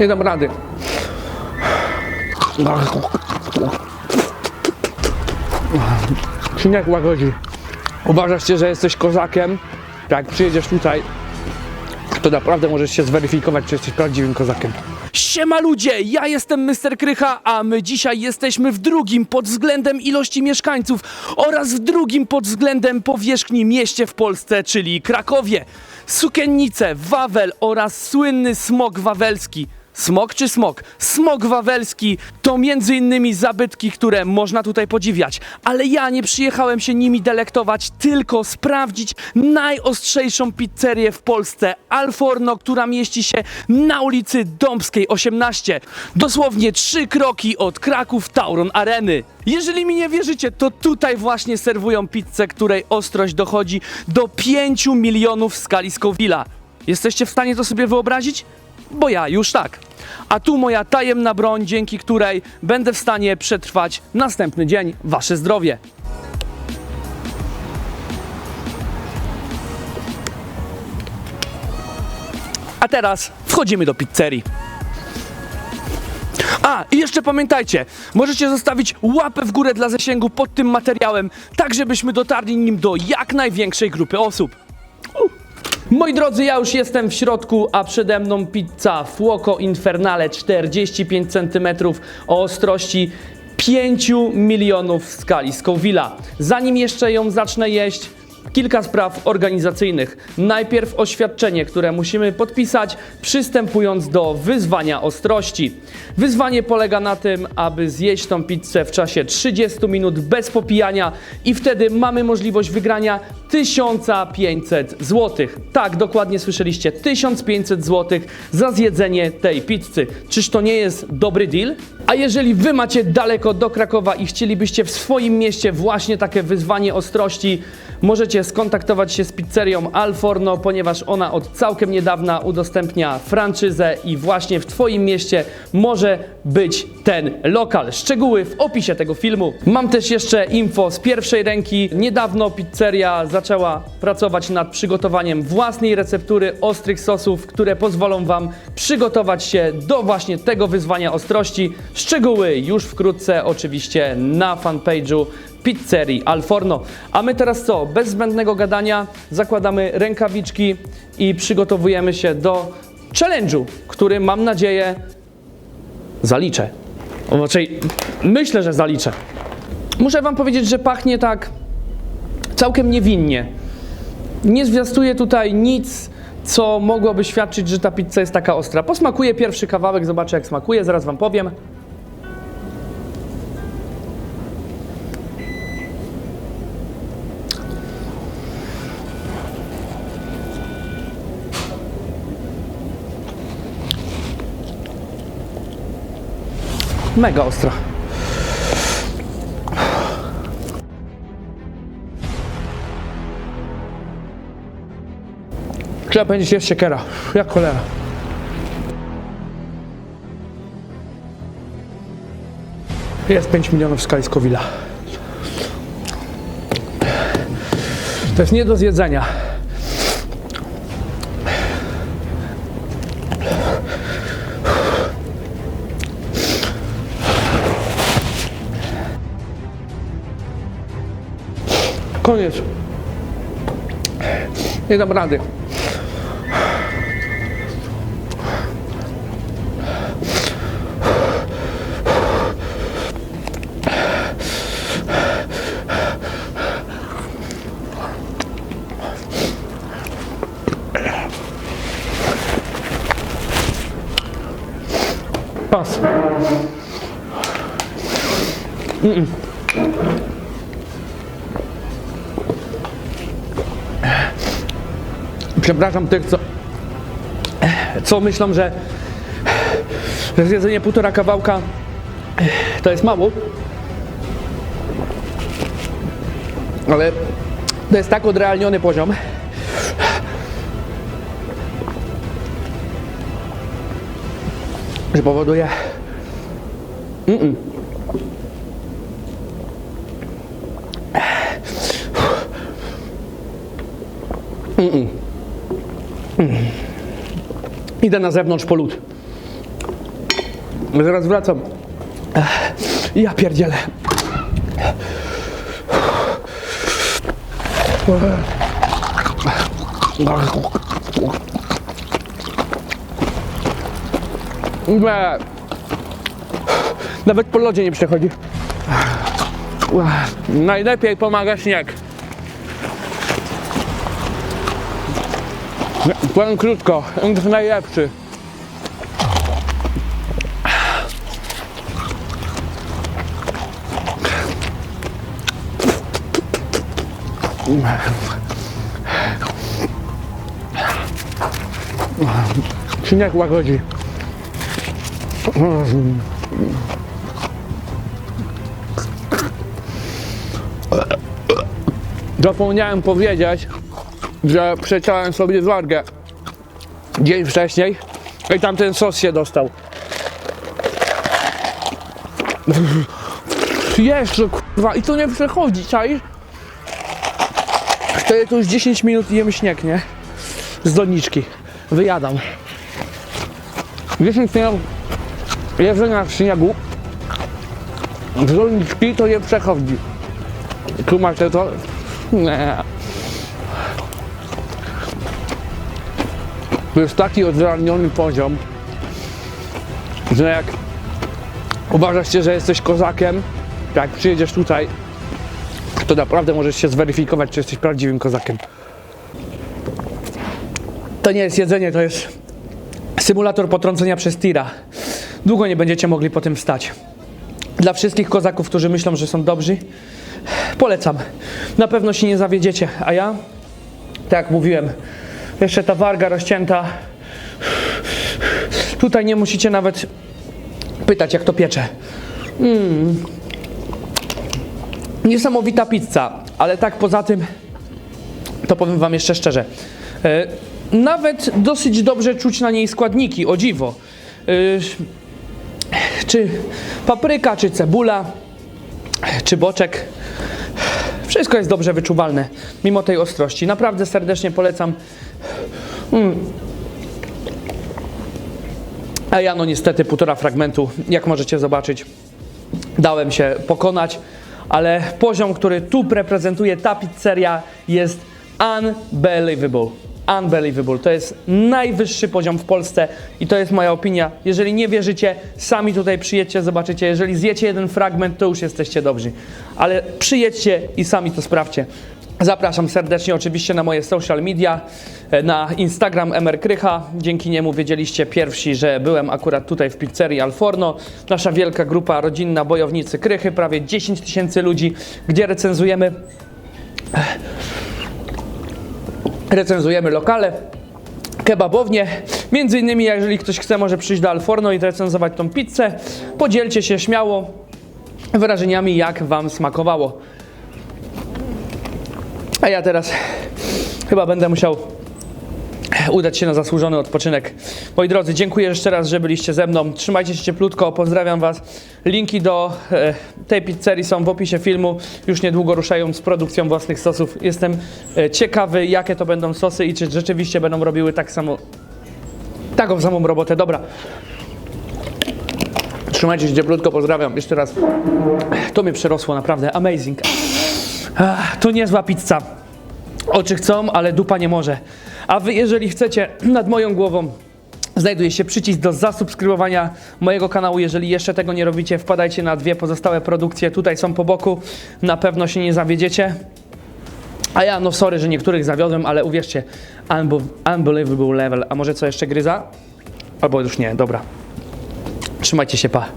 Nie dam rady. Śnieg łagodzi. Uważasz się, że jesteś kozakiem? Jak przyjedziesz tutaj, to naprawdę możesz się zweryfikować, czy jesteś prawdziwym kozakiem. Siema ludzie, ja jestem Mr. Krycha, a my dzisiaj jesteśmy w drugim pod względem ilości mieszkańców oraz w drugim pod względem powierzchni mieście w Polsce, czyli Krakowie. Sukiennice, Wawel oraz słynny smog wawelski. Smok czy smok? Smok wawelski to między innymi zabytki, które można tutaj podziwiać, ale ja nie przyjechałem się nimi delektować, tylko sprawdzić najostrzejszą pizzerię w Polsce, Alforno, która mieści się na ulicy Dąbskiej 18. Dosłownie trzy kroki od Kraków Tauron Areny. Jeżeli mi nie wierzycie, to tutaj właśnie serwują pizzę, której ostrość dochodzi do 5 milionów w skali Scoville'a. Jesteście w stanie to sobie wyobrazić? Bo ja już tak. A tu moja tajemna broń, dzięki której będę w stanie przetrwać następny dzień. Wasze zdrowie. A teraz wchodzimy do pizzerii. A, i jeszcze pamiętajcie, możecie zostawić łapę w górę dla zasięgu pod tym materiałem, tak żebyśmy dotarli nim do jak największej grupy osób. Moi drodzy, ja już jestem w środku, a przede mną pizza Fuoco Infernale 45 cm o ostrości 5 milionów w skali Scoville'a. Zanim jeszcze ją zacznę jeść, kilka spraw organizacyjnych. Najpierw oświadczenie, które musimy podpisać, przystępując do wyzwania ostrości. Wyzwanie polega na tym, aby zjeść tą pizzę w czasie 30 minut bez popijania i wtedy mamy możliwość wygrania 1500 zł. Tak, dokładnie słyszeliście, 1500 zł za zjedzenie tej pizzy. Czyż to nie jest dobry deal? A jeżeli wy macie daleko do Krakowa i chcielibyście w swoim mieście właśnie takie wyzwanie ostrości, możecie skontaktować się z pizzerią Alforno, ponieważ ona od całkiem niedawna udostępnia franczyzę i właśnie w twoim mieście może być ten lokal. Szczegóły w opisie tego filmu. Mam też jeszcze info z pierwszej ręki. Niedawno pizzeria zaczęła pracować nad przygotowaniem własnej receptury ostrych sosów, które pozwolą wam przygotować się do właśnie tego wyzwania ostrości. Szczegóły już wkrótce oczywiście na fanpage'u pizzerii Alforno. A my teraz co? Bez zbędnego gadania zakładamy rękawiczki i przygotowujemy się do challenge'u, który mam nadzieję zaliczę. Raczej myślę, że zaliczę. Muszę wam powiedzieć, że pachnie tak całkiem niewinnie. Nie zwiastuje tutaj nic, co mogłoby świadczyć, że ta pizza jest taka ostra. Posmakuję pierwszy kawałek, zobaczę jak smakuje, zaraz wam powiem. Mega ostra. Trzeba powiedzieć jeszcze kiera. Jak cholera. Jest 5 milionów w skali Scoville'a. To jest nie do zjedzenia. Koniec. Nie dam rady. Pas. Przepraszam tych, co, co myślą, że, że zjedzenie półtora kawałka to jest mało. Ale to jest tak odrealniony poziom. Że powoduje. Mm-mm. Idę na zewnątrz po lód. Zaraz wracam. Ja pierdzielę. Nawet po lodzie nie przechodzi. Najlepiej pomaga śnieg. Powiem krótko, on jest najlepszy. Śnieg łagodzi. Zapomniałem powiedzieć, że przeciąłem sobie wargę dzień wcześniej i tam ten sos się dostał. Jeszcze kurwa i to nie przechodzi, czaisz? Stoję tu już 10 minut i jem śnieg, nie? Z doniczki. Wyjadam. 10 minut jedzenia śniegu z doniczki to nie przechodzi. Kumacie to? Nie. To jest taki odzraniony poziom, że jak uważasz się, że jesteś kozakiem, jak przyjedziesz tutaj, to naprawdę możesz się zweryfikować, czy jesteś prawdziwym kozakiem. To nie jest jedzenie, to jest symulator potrącenia przez tira. Długo nie będziecie mogli po tym wstać. Dla wszystkich kozaków, którzy myślą, że są dobrzy, polecam. Na pewno się nie zawiedziecie, a ja, tak jak mówiłem, jeszcze ta warga rozcięta. Tutaj nie musicie nawet pytać, jak to piecze. Mm. Niesamowita pizza, ale tak poza tym, to powiem Wam jeszcze szczerze. E, nawet dosyć dobrze czuć na niej składniki, o dziwo. Czy papryka, czy cebula, czy boczek. Wszystko jest dobrze wyczuwalne, mimo tej ostrości. Naprawdę serdecznie polecam. Mm. A ja no niestety półtora fragmentu, jak możecie zobaczyć, dałem się pokonać, ale poziom, który tu reprezentuje ta pizzeria jest unbelievable. Unbelievable. To jest najwyższy poziom w Polsce i to jest moja opinia. Jeżeli nie wierzycie, sami tutaj przyjedźcie, zobaczycie. Jeżeli zjecie jeden fragment, to już jesteście dobrzy. Ale przyjedźcie i sami to sprawdźcie. Zapraszam serdecznie oczywiście na moje social media, e, na Instagram Emer Krycha. Dzięki niemu wiedzieliście pierwsi, że byłem akurat tutaj w pizzerii Alforno. Nasza wielka grupa rodzinna Bojownicy Krychy, prawie 10 tysięcy ludzi, gdzie recenzujemy recenzujemy lokale, kebabownie. Między innymi, jeżeli ktoś chce, może przyjść do Alforno i recenzować tą pizzę. Podzielcie się śmiało wrażeniami, jak Wam smakowało. A ja teraz chyba będę musiał udać się na zasłużony odpoczynek. Moi drodzy, dziękuję jeszcze raz, że byliście ze mną. Trzymajcie się cieplutko, pozdrawiam Was. Linki do e, tej pizzerii są w opisie filmu. Już niedługo ruszają z produkcją własnych sosów. Jestem e, ciekawy, jakie to będą sosy i czy rzeczywiście będą robiły tak samo, taką samą robotę. Dobra. Trzymajcie się cieplutko, pozdrawiam. Jeszcze raz. To mnie przerosło, naprawdę. Amazing. Ach, to niezła pizza. Oczy chcą, ale dupa nie może. A wy, jeżeli chcecie, nad moją głową znajduje się przycisk do zasubskrybowania mojego kanału. Jeżeli jeszcze tego nie robicie, wpadajcie na dwie pozostałe produkcje. Tutaj są po boku. Na pewno się nie zawiedziecie. A ja, no sorry, że niektórych zawiodłem, ale uwierzcie, unbe- unbelievable level. A może co jeszcze gryza? Albo już nie, dobra. Trzymajcie się, pa.